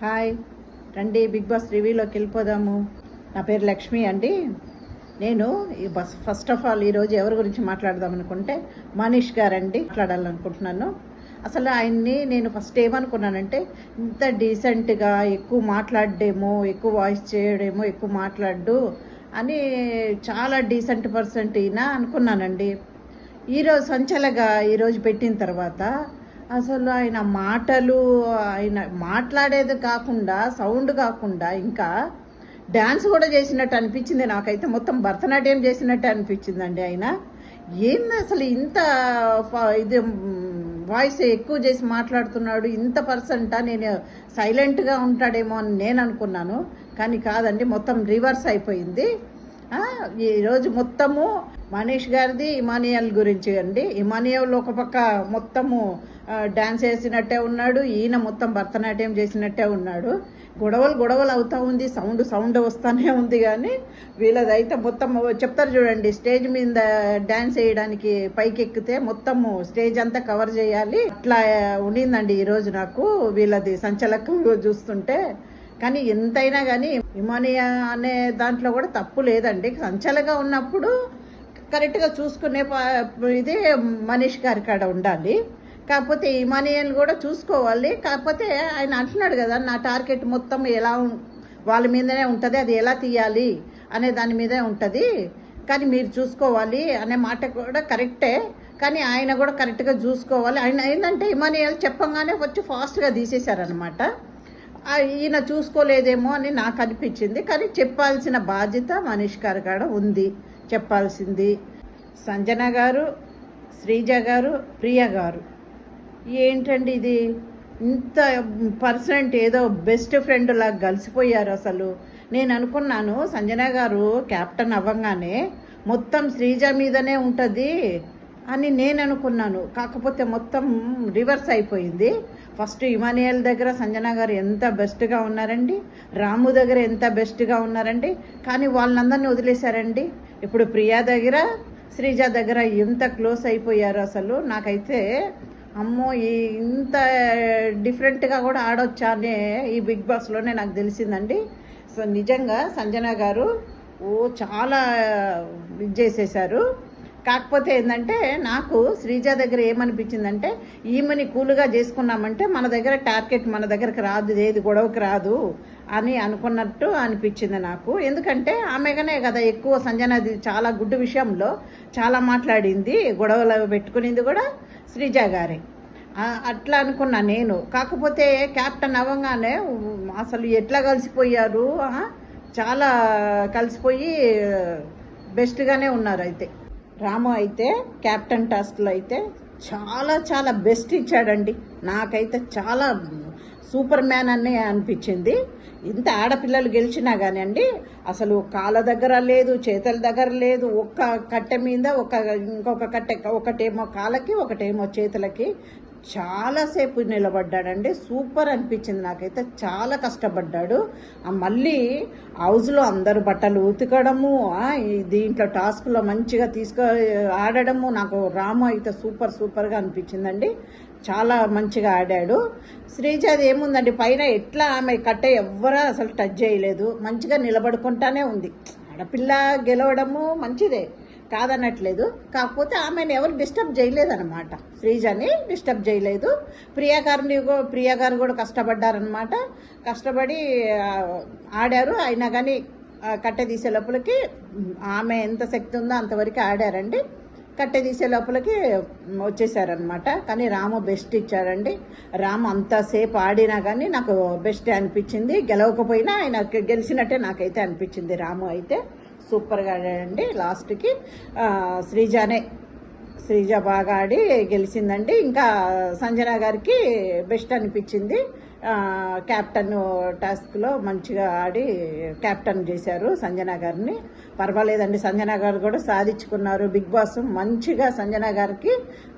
Hi. రండి big boss రివ్యూలోకి వెళ్ళిపోదాము. నా పేరు లక్ష్మి అండి. నేను ఈ బస్ ఫస్ట్ ఆఫ్ ఆల్ ఈరోజు ఎవరి గురించి మాట్లాడదాం అనుకుంటే మనీష్ గారండి మాట్లాడాలనుకుంటున్నాను. అసలు ఆయన్ని నేను ఫస్ట్ ఏమనుకున్నానంటే ఇంత డీసెంట్గా ఎక్కువ మాట్లాడేమో ఎక్కువ వాయిస్ చేయడేమో ఎక్కువ మాట్లాడు అని చాలా డీసెంట్ పర్సెంట్ ఈయన అనుకున్నానండి. ఈరోజు సంచలగా ఈరోజు పెట్టిన తర్వాత అసలు ఆయన మాటలు ఆయన మాట్లాడేది కాకుండా సౌండ్ కాకుండా ఇంకా డ్యాన్స్ కూడా చేసినట్టు అనిపించింది నాకైతే. మొత్తం భరతనాట్యం చేసినట్టు అనిపించిందండి ఆయన. ఏంది అసలు ఇంత ఫ- ఇది వాయిస్ ఎక్కువ చేసి మాట్లాడుతున్నాడు ఇంత పర్సెంటా నేను సైలెంట్గా ఉంటాడేమో అని నేను అనుకున్నాను. కానీ కాదండి మొత్తం రివర్స్ అయిపోయింది. ఈరోజు మొత్తము మనీష్ గారిది ఇమానియల్ గురించి అండి. ఇమానియల్ ఒక పక్క మొత్తము డ్యాన్స్ డాన్స్ వేసినట్టే ఉన్నాడు ఈయన మొత్తం భరతనాట్యం చేసినట్టే ఉన్నాడు. గొడవలు గొడవలు అవుతా ఉంది సౌండ్ సౌండ్ వస్తానే ఉంది కానీ వీళ్ళదైతే మొత్తం చెప్తారు చూడండి స్టేజ్ మీద డాన్స్ వేయడానికి పైకి ఎక్కితే మొత్తము స్టేజ్ అంతా కవర్ చేయాలి. అట్లా ఉండిందండి ఈరోజు నాకు వీళ్ళది సంచలకం చూస్తుంటే. కానీ ఎంతైనా కానీ ఇమానియా అనే దాంట్లో కూడా తప్పు లేదండి. సంచలగా ఉన్నప్పుడు కరెక్ట్గా చూసుకునే ఇది ఇదే మనీష్ గారి కాడ ఉండాలి. కాకపోతే ఇమానియన్ కూడా చూసుకోవాలి. కాకపోతే ఆయన అంటున్నాడు కదా నా టార్గెట్ మొత్తం ఎలా వాళ్ళ మీదనే ఉంటుంది అది ఎలా తీయాలి అనే దాని మీదే ఉంటుంది. కానీ మీరు చూసుకోవాలి అనే మాట కూడా కరెక్టే. కానీ ఆయన కూడా కరెక్ట్గా చూసుకోవాలి. ఆయన ఏంటంటే ఇమానియల్ చెప్పంగానే వచ్చి ఫాస్ట్గా తీసేశారనమాట ఈయన చూసుకోలేదేమో అని నాకు అనిపించింది. కానీ చెప్పాల్సిన బాధ్యత మనీష్ గారు కాడ ఉంది. చెప్పాల్సింది సంజన గారు శ్రీజ గారు ప్రియ గారు. ఏంటండి ఇది? ఇంత పర్సెంట్ ఏదో బెస్ట్ ఫ్రెండ్ లాగా కలిసిపోయారు అసలు. నేను అనుకున్నాను సంజన గారు క్యాప్టెన్ అవ్వగానే మొత్తం శ్రీజ మీదనే ఉంటుంది అని నేను అనుకున్నాను. కాకపోతే మొత్తం రివర్స్ అయిపోయింది. ఫస్ట్ ఇమానియల్ దగ్గర సంజన గారు ఎంత బెస్ట్గా ఉన్నారండి? రాము దగ్గర ఎంత బెస్ట్గా ఉన్నారండి? కానీ వాళ్ళందరినీ వదిలేశారండి. ఇప్పుడు ప్రియా దగ్గర శ్రీజ దగ్గర ఎంత క్లోజ్ అయిపోయారు అసలు. నాకైతే అమ్మో ఈ ఇంత డిఫరెంట్గా కూడా ఆడొచ్చా అనే ఈ బిగ్ బాస్లోనే నాకు తెలిసిందండి. సో నిజంగా సంజన గారు ఓ చాలా ఇది చేసేసారు కాకపోతే ఏంటంటే నాకు శ్రీజ దగ్గర ఏమనిపించిందంటే ఈమెని కూలుగా చేసుకున్నామంటే మన దగ్గర టార్గెట్ మన దగ్గరకు రాదు ఏది గొడవకి రాదు అని అనుకున్నట్టు అనిపించింది నాకు. ఎందుకంటే ఆమెగానే కదా ఎక్కువ సంజనది చాలా గుడ్డు విషయంలో చాలా మాట్లాడింది గొడవలు పెట్టుకునింది కూడా శ్రీజ గారే. అట్లా అనుకున్నా నేను. కాకపోతే క్యాప్టెన్ అవ్వగానే అసలు ఎట్లా కలిసిపోయారు చాలా కలిసిపోయి బెస్ట్గానే ఉన్నారు అయితే. రాము అయితే క్యాప్టెన్ టాస్క్లో అయితే చాలా చాలా బెస్ట్ ఇచ్చాడండి. నాకైతే చాలా సూపర్ మ్యాన్ అని అనిపించింది. ఇంత ఆడపిల్లలు గెలిచినా కానీ అండి అసలు కాళ్ళ దగ్గర లేదు చేతుల దగ్గర లేదు ఒక్క కట్టె మీద ఒక ఇంకొక కట్టె ఒకటేమో కాళ్ళకి ఒకటేమో చేతులకి చాలాసేపు నిలబడ్డాడండి. సూపర్ అనిపించింది నాకైతే. చాలా కష్టపడ్డాడు. ఆ మళ్ళీ హౌస్లో అందరు బట్టలు ఉతకడము దీంట్లో టాస్క్లో మంచిగా తీసుకో ఆడడము నాకు రాము అయితే సూపర్ సూపర్గా అనిపించిందండి. చాలా మంచిగా ఆడాడు. శ్రీజాది ఏముందండి? పైన ఎట్లా ఆమె కట్టే ఎవ్వరూ అసలు టచ్ చేయలేదు. మంచిగా నిలబడుకుంటానే ఉంది. ఆడపిల్ల గెలవడము మంచిదే. కాదనట్లేదు. కాకపోతే ఆమెను ఎవరు డిస్టర్బ్ చేయలేదన్నమాట. శ్రీజని డిస్టర్బ్ చేయలేదు. ప్రియా ప్రియాగారు ప్రియా గారు కూడా కష్టపడ్డారనమాట కష్టపడి ఆడారు. అయినా కానీ కట్టె తీసే లోపలికి ఆమె ఎంత శక్తి ఉందో అంతవరకు ఆడారండి. కట్టె తీసే లోపలికి వచ్చేసారనమాట కానీ రాము బెస్ట్ ఇచ్చాడండి. రాము అంతసేపు ఆడినా కానీ నాకు బెస్ట్ అనిపించింది. గెలవకపోయినా ఆయన గెలిచినట్టే నాకైతే అనిపించింది రాము అయితే. సూపర్గా ఆడాడండి. లాస్ట్కి ఆ, శ్రీజానే శ్రీజ బాగా ఆడి గెలిచిందండి. ఇంకా సంజన గారికి బెస్ట్ అనిపించింది. క్యాప్టెన్ టాస్క్లో మంచిగా ఆడి క్యాప్టెన్ చేశారు సంజన గారిని. పర్వాలేదండి సంజన గారు కూడా సాధించుకున్నారు. బిగ్ బాస్ మంచిగా సంజన గారికి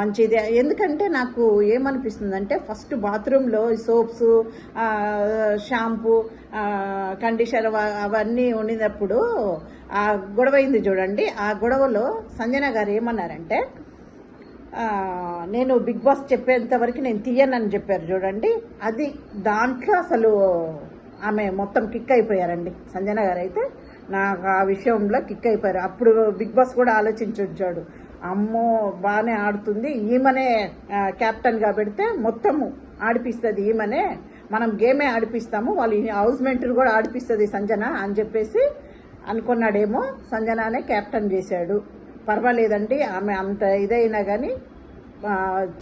మంచిది ఎందుకంటే నాకు ఏమనిపిస్తుందంటే ఫస్ట్ బాత్రూంలో సోప్స్ షాంపూ కండిషనర్ అవన్నీ ఉండినప్పుడు ఆ గొడవ అయింది చూడండి. ఆ గొడవలో సంజన గారు ఏమన్నారంటే నేను బిగ్ బాస్ చెప్పేంత వరకు నేను తీయనని చెప్పారు చూడండి. అది దాంట్లో అసలు ఆమె మొత్తం కిక్ అయిపోయారండి. సంజన గారు అయితే నాకు ఆ విషయంలో కిక్ అయిపోయారు. అప్పుడు బిగ్ బాస్ కూడా ఆలోచించొచ్చాడు అమ్మో బాగానే ఆడుతుంది. ఈమెనే క్యాప్టెన్గా పెడితే మొత్తము ఆడిపిస్తుంది ఈమెనే. మనం గేమే ఆడిపిస్తాము. వాళ్ళు హౌస్మెంట్ని కూడా ఆడిపిస్తుంది సంజన అని చెప్పేసి అనుకున్నాడేమో. సంజనానే కెప్టెన్ చేశాడు. పర్వాలేదండి ఆమె అంత ఇదైనా కానీ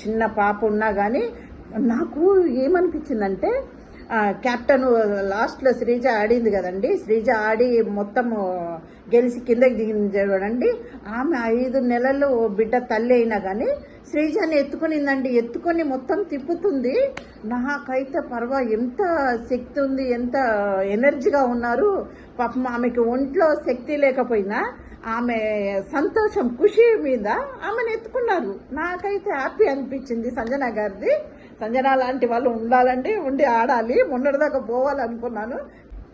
చిన్న పాప ఉన్నా కానీ నాకు ఏమనిపించిందంటే కెప్టెన్ లాస్ట్లో శ్రీజ ఆడింది కదండి శ్రీజ ఆడి మొత్తం గెలిచి కిందకి దిగింది చూడండి ఆమె ఐదు నెలలు బిడ్డ తల్లి అయినా కానీ శ్రీజని ఎత్తుకునిందండి ఎత్తుకొని మొత్తం తిప్పుతుంది. నాకైతే పర్వా ఎంత శక్తి ఉంది ఎంత ఎనర్జీగా ఉన్నారు. పాపం ఆమెకి ఒంట్లో శక్తి లేకపోయినా ఆమె సంతోషం ఖుషి మీద ఆమెను ఎత్తుకున్నారు. నాకైతే హ్యాపీ అనిపించింది సంజన గారిది. సంజన లాంటి వాళ్ళు ఉండాలండి ఉండి ఆడాలి. మొన్నటిదాకా పోవాలనుకున్నాను.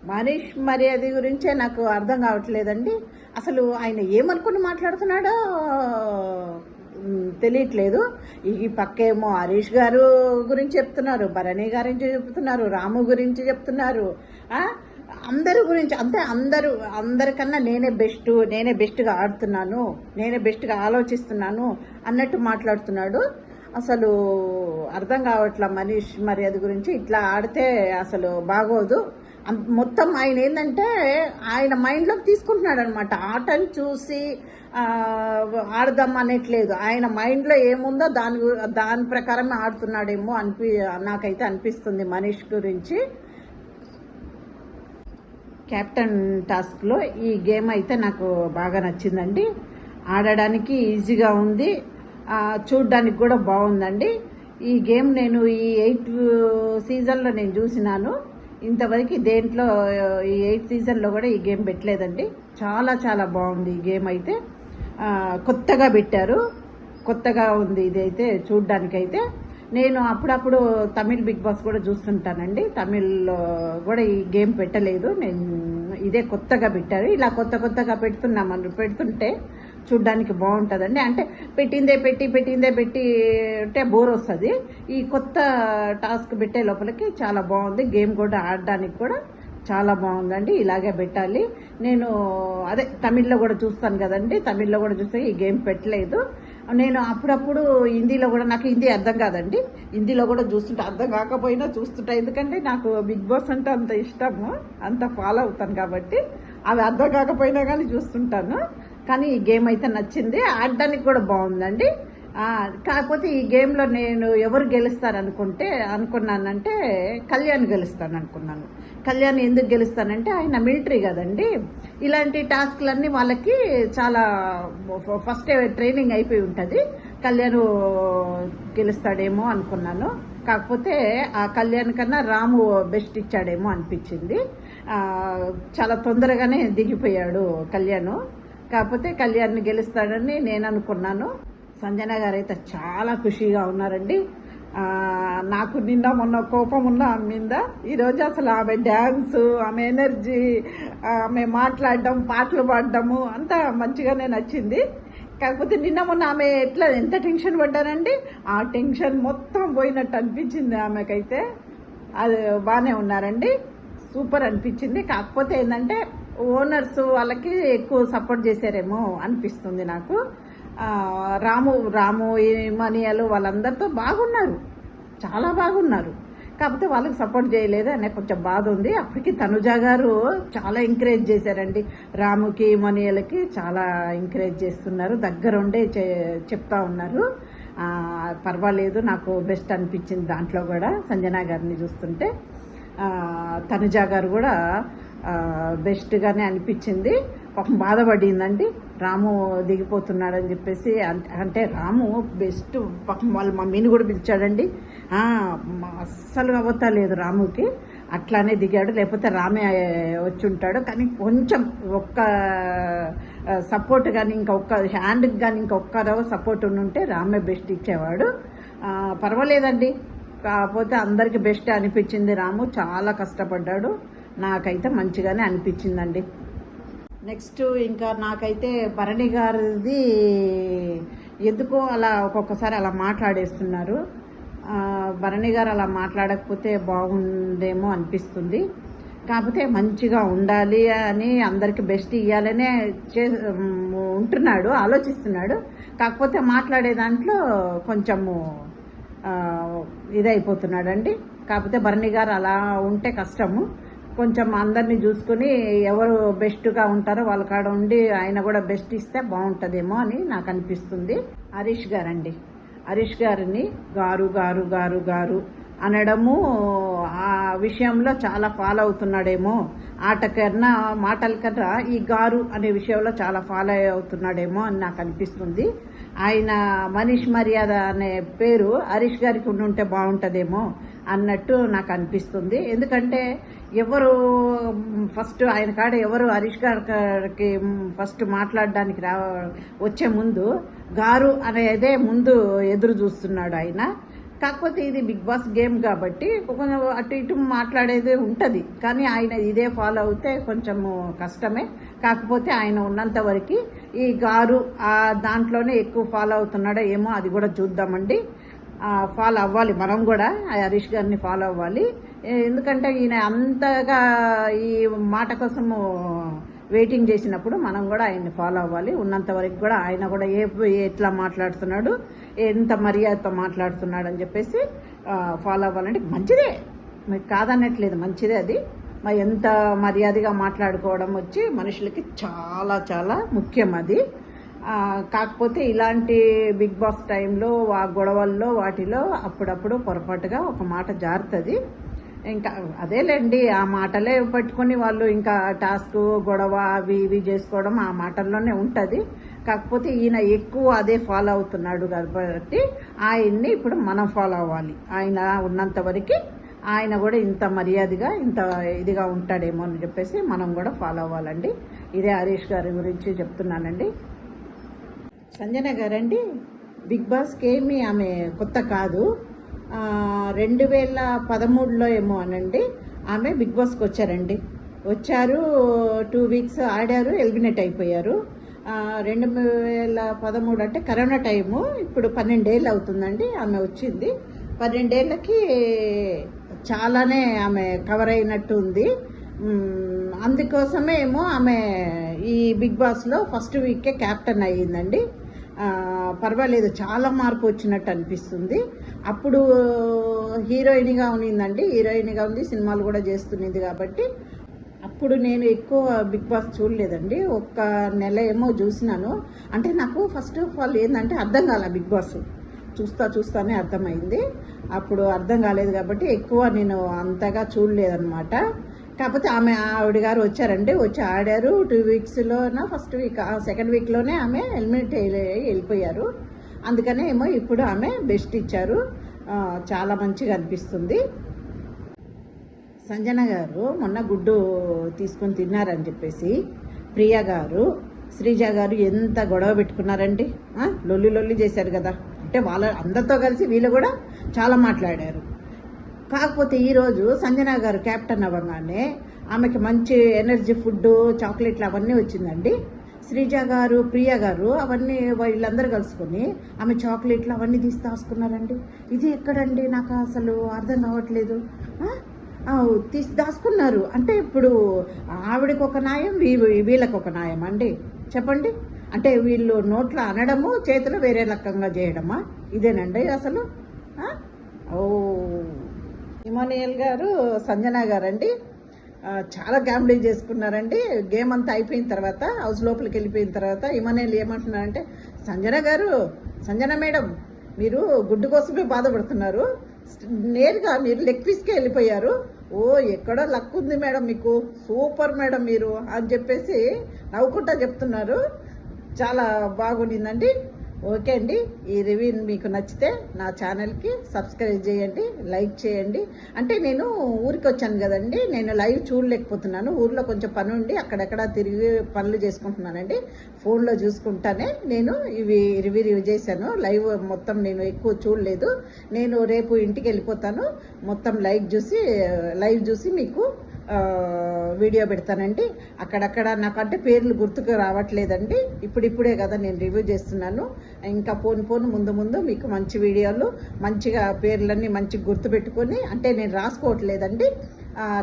మనీష్ మర్యాద గురించే నాకు అర్థం కావట్లేదండి. అసలు ఆయన ఏమనుకుని మాట్లాడుతున్నాడో తెలియట్లేదు. ఈ పక్కేమో హరీష్ గారు గురించి చెప్తున్నారు భరణి గారించి చెప్తున్నారు రాము గురించి చెప్తున్నారు. అందరి గురించి అంటే అందరూ అందరికన్నా నేనే బెస్ట్ నేనే బెస్ట్గా ఆడుతున్నాను నేనే బెస్ట్గా ఆలోచిస్తున్నాను అన్నట్టు మాట్లాడుతున్నాడు. అసలు అర్థం కావట్లా మనీష్ మర్యాద గురించి? ఇట్లా ఆడితే అసలు బాగోదు. మొత్తం ఆయన ఏంటంటే ఆయన మైండ్లోకి తీసుకుంటున్నాడు అనమాట ఆటను చూసి ఆడదాం అనట్లేదు. ఆయన మైండ్లో ఏముందో దాని గు- దాని ప్రకారమే ఆడుతున్నాడేమో అనిపి నాకైతే అనిపిస్తుంది మనీష్ గురించి. క్యాప్టెన్ టాస్క్లో ఈ గేమ్ అయితే నాకు బాగా నచ్చిందండి. ఆడడానికి ఈజీగా ఉంది. చూడడానికి చూడ్డానికి కూడా బాగుందండి. ఈ గేమ్ నేను ఈ ఎయిత్ సీజన్లో నేను చూసినాను. ఇంతవరకు దేంట్లో ఈ ఎయిట్ సీజన్లో కూడా ఈ గేమ్ పెట్టలేదండి. చాలా చాలా బాగుంది ఈ గేమ్ అయితే. కొత్తగా పెట్టారు. కొత్తగా ఉంది ఇదైతే చూడ్డానికైతే. నేను అప్పుడప్పుడు తమిళ్ బిగ్ బాస్ కూడా చూస్తుంటానండి. తమిళ్ళో కూడా ఈ గేమ్ పెట్టలేదు. నేను ఇదే కొత్తగా పెట్టారు. ఇలా కొత్త కొత్తగా పెడుతున్నామని పెడుతుంటే చూడ్డానికి బాగుంటుందండి. అంటే పెట్టిందే పెట్టి పెట్టిందే పెట్టి అంటే బోర్ వస్తుంది. ఈ కొత్త టాస్క్ పెట్టే లోపలికి చాలా బాగుంది. గేమ్ కూడా ఆడడానికి కూడా చాలా బాగుందండి. ఇలాగే పెట్టాలి. నేను అదే తమిళ్ళో కూడా చూస్తాను కదండి. తమిళ్ళో కూడా చూస్తే ఈ గేమ్ పెట్టలేదు. నేను అప్పుడప్పుడు హిందీలో కూడా నాకు హిందీ అర్థం కాదండి. హిందీలో కూడా చూస్తుంటే అర్థం కాకపోయినా చూస్తుంటా. ఎందుకంటే నాకు బిగ్ బాస్ అంటే అంత ఇష్టము. అంత ఫాలో అవుతాను కాబట్టి అవి అర్థం కాకపోయినా కానీ చూస్తుంటాను. కానీ ఈ గేమ్ అయితే నచ్చింది. ఆడడానికి కూడా బాగుందండి. కాకపోతే ఈ గేమ్లో నేను ఎవరు గెలుస్తారనుకుంటే అనుకున్నానంటే కళ్యాణ్ గెలుస్తాను అనుకున్నాను కళ్యాణ్ ఎందుకు గెలుస్తానంటే ఆయన మిలిటరీ కదండి. ఇలాంటి టాస్క్లన్నీ వాళ్ళకి చాలా ఫస్ట్ ట్రైనింగ్ అయిపోయి ఉంటుంది. కళ్యాణ్ గెలుస్తాడేమో అనుకున్నాను. కాకపోతే ఆ కళ్యాణ్ కన్నా రాము బెస్ట్ ఇచ్చాడేమో అనిపించింది. చాలా తొందరగానే దిగిపోయాడు కళ్యాణ్. కాకపోతే కళ్యాణ్ గెలుస్తాడని నేను అనుకున్నాను. సంజన గారు అయితే చాలా ఖుషిగా ఉన్నారండి. నాకు నిన్న మొన్న కోపం ఉన్న ఆమె మీద ఈరోజు అసలు ఆమె డ్యాన్స్ ఆమె ఎనర్జీ ఆమె మాట్లాడడం పాటలు పాడడము అంతా మంచిగానే నచ్చింది. కాకపోతే నిన్న మొన్న ఆమె ఎట్లా ఎంత టెన్షన్ పడ్డారండి? ఆ టెన్షన్ మొత్తం పోయినట్టు అనిపించింది ఆమెకైతే. అది బాగానే ఉన్నారండి. సూపర్ అనిపించింది. కాకపోతే ఏంటంటే ఓనర్స్ వాళ్ళకి ఎక్కువ సపోర్ట్ చేశారేమో అనిపిస్తుంది నాకు. రాము రాము ఈ మనియాలు వాళ్ళందరితో బాగున్నారు. చాలా బాగున్నారు. కాకపోతే వాళ్ళకి సపోర్ట్ చేయలేదు అనే కొంచెం బాధ ఉంది. అప్పటికి తనుజా గారు చాలా ఎంకరేజ్ చేశారండి. రాముకి మనియలకి చాలా ఎంకరేజ్ చేస్తున్నారు. దగ్గరుండే చె- చెప్తా ఉన్నారు. పర్వాలేదు నాకు బెస్ట్ అనిపించింది దాంట్లో కూడా సంజనా గారిని చూస్తుంటే. తనుజ తనుజా గారు కూడా బెస్ట్గానే అనిపించింది. పాపం బాధపడిందండి రాము దిగిపోతున్నాడని చెప్పేసి అంటే రాము బెస్ట్ పాపం వాళ్ళ మమ్మీని కూడా పిలిచాడండి. అస్సలు మ- అస్సలు రాముకి. అట్లానే దిగాడు. లేకపోతే రామే వచ్చి ఉంటాడు కానీ కొంచెం ఒక్క సపోర్ట్ కానీ ఇంకా ఒక్క హ్యాండ్కి కానీ ఇంకొక్క సపోర్ట్ ఉంటే రామే బెస్ట్ ఇచ్చేవాడు. పర్వాలేదండి. కాకపోతే అందరికీ బెస్ట్ అనిపించింది రాము. చాలా కష్టపడ్డాడు. నాకైతే మంచిగానే అనిపించిందండి. నెక్స్ట్ ఇంకా నాకైతే భరణి గారిది ఎందుకో అలా ఒక్కొక్కసారి అలా మాట్లాడేస్తున్నారు. భరణి గారు అలా మాట్లాడకపోతే బాగుండేమో అనిపిస్తుంది. కాకపోతే మంచిగా ఉండాలి అని అందరికి బెస్ట్ ఇవ్వాలనే చే ఉంటున్నాడు ఆలోచిస్తున్నాడు. కాకపోతే మాట్లాడే దాంట్లో కొంచెము ఇదైపోతున్నాడండి. కాకపోతే భరణి గారు అలా ఉంటే కష్టము. కొంచెం అందరినీ చూసుకుని ఎవరు బెస్ట్గా ఉంటారో వాళ్ళ కాడ ఉండి ఆయన కూడా బెస్ట్ ఇస్తే బాగుంటుందేమో అని నాకు అనిపిస్తుంది. హరీష్ గారండి. హరీష్ గారిని గారు గారు గారు గారు అనడము ఆ విషయంలో చాలా ఫాలో అవుతున్నాడేమో. ఆట కన్నా మాటల కన్నా ఈ గారు అనే విషయంలో చాలా ఫాలో అవుతున్నాడేమో అని నాకు అనిపిస్తుంది. ఆయన మనీష్ మర్యాద అనే పేరు హరీష్ గారికి ఉండి ఉంటే బాగుంటుందేమో అన్నట్టు నాకు అనిపిస్తుంది. ఎందుకంటే ఎవరు ఫస్ట్ ఆయన కాడ ఎవరు హరీష్ గారికి ఫస్ట్ మాట్లాడడానికి రా వచ్చే ముందు గారు అనేదే ముందు ఎదురు చూస్తున్నాడు ఆయన. కాకపోతే ఇది బిగ్ బాస్ గేమ్ కాబట్టి కొంచెం అటు ఇటు మాట్లాడేది ఉంటుంది. కానీ ఆయన ఇదే ఫాలో అవుతే కొంచెము కష్టమే. కాకపోతే ఆయన ఉన్నంత వరకు ఈ గారు ఆ దాంట్లోనే ఎక్కువ ఫాలో అవుతున్నాడో ఏమో అది కూడా చూద్దామండి. ఫాలో అవ్వాలి. మనం కూడా ఆ హరీష్ గారిని ఫాలో అవ్వాలి. ఎందుకంటే ఈయన అంతగా ఈ మాట కోసము వెయిటింగ్ చేసినప్పుడు మనం కూడా ఆయన్ని ఫాలో అవ్వాలి. ఉన్నంత వరకు కూడా ఆయన కూడా ఏ ఎట్లా మాట్లాడుతున్నాడు ఎంత మర్యాదతో మాట్లాడుతున్నాడు అని చెప్పేసి ఫాలో అవ్వాలంటే మంచిదే. మీకు కాదనట్లేదు మంచిదే అది. మరి ఎంత మర్యాదగా మాట్లాడుకోవడం వచ్చి మనుషులకి చాలా చాలా ముఖ్యం అది. కాకపోతే ఇలాంటి బిగ్ బాస్ టైంలో ఆ గొడవల్లో వాటిలో అప్పుడప్పుడు పొరపాటుగా ఒక మాట జారుతుంది. ఇంకా అదేలేండి ఆ మాటలే పట్టుకొని వాళ్ళు ఇంకా టాస్క్ గొడవ అవి ఇవి చేసుకోవడం ఆ మాటల్లోనే ఉంటుంది. కాకపోతే ఈయన ఎక్కువ అదే ఫాలో అవుతున్నాడు కాబట్టి ఆయన్ని ఇప్పుడు మనం ఫాలో అవ్వాలి. ఆయన ఉన్నంత వరకు ఆయన కూడా ఇంత మర్యాదగా ఇంత ఇదిగా ఉంటాడేమో అని చెప్పేసి మనం కూడా ఫాలో అవ్వాలండి. ఇదే హరీష్ గారి గురించి చెప్తున్నానండి. సంజన గారండి బిగ్ బాస్కి ఏమి ఆమె కొత్త కాదు. రెండు వేల పదమూడులో ఏమో అనండి. ఆమె బిగ్ బాస్కి వచ్చారండి. వచ్చారు టూ వీక్స్ ఆడారు ఎలిమినేట్ అయిపోయారు. రెండు వేల పదమూడు అంటే కరోనా టైము ఇప్పుడు పన్నెండేళ్ళు అవుతుందండి ఆమె వచ్చింది. పన్నెండేళ్ళకి చాలానే ఆమె కవర్ అయినట్టు ఉంది. అందుకోసమే ఏమో ఆమె ఈ బిగ్ బాస్లో ఫస్ట్ వీకే క్యాప్టెన్ అయ్యిందండి. పర్వాలేదు చాలా మార్పు వచ్చినట్టు అనిపిస్తుంది. అప్పుడు హీరోయిన్గా ఉన్నిందండి హీరోయిన్గా ఉంది సినిమాలు కూడా చేస్తున్నది కాబట్టి అప్పుడు నేను ఎక్కువ బిగ్ బాస్ చూడలేదండి. ఒక్క నెల ఏమో చూసినాను. అంటే నాకు ఫస్ట్ ఆఫ్ ఆల్ ఏంటంటే అర్థం కాలే బిగ్ బాస్. చూస్తా చూస్తానే అర్థమైంది. అప్పుడు అర్థం కాలేదు కాబట్టి ఎక్కువ నేను అంతగా చూడలేదన్నమాట. కాకపోతే ఆమె ఆవిడ గారు వచ్చారండి వచ్చి ఆడారు. టూ వీక్స్లోన ఫస్ట్ వీక్ సెకండ్ వీక్లోనే ఆమె ఎలిమినేట్ వెళ్ళిపోయారు. అందుకనే ఏమో ఇప్పుడు ఆమె బెస్ట్ ఇచ్చారు. చాలా మంచిగా అనిపిస్తుంది. సంజన గారు మొన్న గుడ్డు తీసుకొని తిన్నారని చెప్పేసి ప్రియా గారు శ్రీజ గారు ఎంత గొడవ పెట్టుకున్నారండి? లొల్లి లొల్లి చేశారు కదా. అంటే వాళ్ళ అందరితో కలిసి వీళ్ళు కూడా చాలా మాట్లాడారు. కాకపోతే ఈరోజు సంజన గారు క్యాప్టెన్ అవ్వగానే ఆమెకి మంచి ఎనర్జీ ఫుడ్ చాక్లెట్లు అవన్నీ వచ్చిందండి. శ్రీజ గారు ప్రియ గారు అవన్నీ వీళ్ళందరూ కలుసుకొని ఆమె చాక్లెట్లు అవన్నీ తీసి దాచుకున్నారండి ఇది ఎక్కడండి? నాకు అసలు అర్థం కావట్లేదు. తీసి దాచుకున్నారు అంటే ఇప్పుడు ఆవిడకి ఒక న్యాయం వీ- వీళ్ళకి ఒక న్యాయం అండి. చెప్పండి. అంటే వీళ్ళు నోట్లో అనడము చేతులు వేరే రకంగా చేయడమా? ఇదేనండి అసలు. ఓ. ఇమానియల్ గారు సంజన గారండి. చాలా గ్యాంబ్లింగ్ చేసుకున్నారండి. గేమ్ అంతా అయిపోయిన తర్వాత హౌస్ లోపలికి వెళ్ళిపోయిన తర్వాత ఇమానియల్ ఏమంటున్నారంటే సంజన గారు సంజన మేడం మీరు గుడ్డు కోసమే బాధపడుతున్నారు. నేరుగా మీరు లెగ్ పీస్కే వెళ్ళిపోయారు. ఓ ఎక్కడో లక్ ఉంది మేడం మీకు. సూపర్ మేడం మీరు అని చెప్పేసి నవ్వుకుంటా చెప్తున్నారు. చాలా బాగుండిందండి. ఓకే అండి. ఈ రివ్యూ మీకు నచ్చితే నా ఛానల్కి సబ్స్క్రైబ్ చేయండి లైక్ చేయండి. అంటే నేను ఊరికి వచ్చాను కదండి. నేను లైవ్ చూడలేకపోతున్నాను. ఊర్లో కొంచెం పని ఉండి అక్కడక్కడ తిరిగి పనులు చేసుకుంటున్నానండి. ఫోన్లో చూసుకుంటానే నేను ఇవి రివ్యూ రివ్యూ చేశాను. లైవ్ మొత్తం నేను ఎక్కువ చూడలేదు. నేను రేపు ఇంటికి వెళ్ళిపోతాను. మొత్తం లైవ్ చూసి లైవ్ చూసి మీకు వీడియో పెడతానండి. అక్కడక్కడ నాకంటే పేర్లు గుర్తుకు రావట్లేదండి. ఇప్పుడిప్పుడే కదా నేను రివ్యూ చేస్తున్నాను. ఇంకా పోను పోను ముందు ముందు మీకు మంచి వీడియోలు మంచిగా పేర్లన్నీ మంచిగా గుర్తుపెట్టుకొని అంటే నేను రాసుకోవట్లేదండి.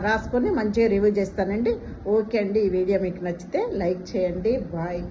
రాసుకొని మంచిగా రివ్యూ చేస్తానండి. ఓకే అండి ఈ వీడియో మీకు నచ్చితే లైక్ చేయండి. బాయ్.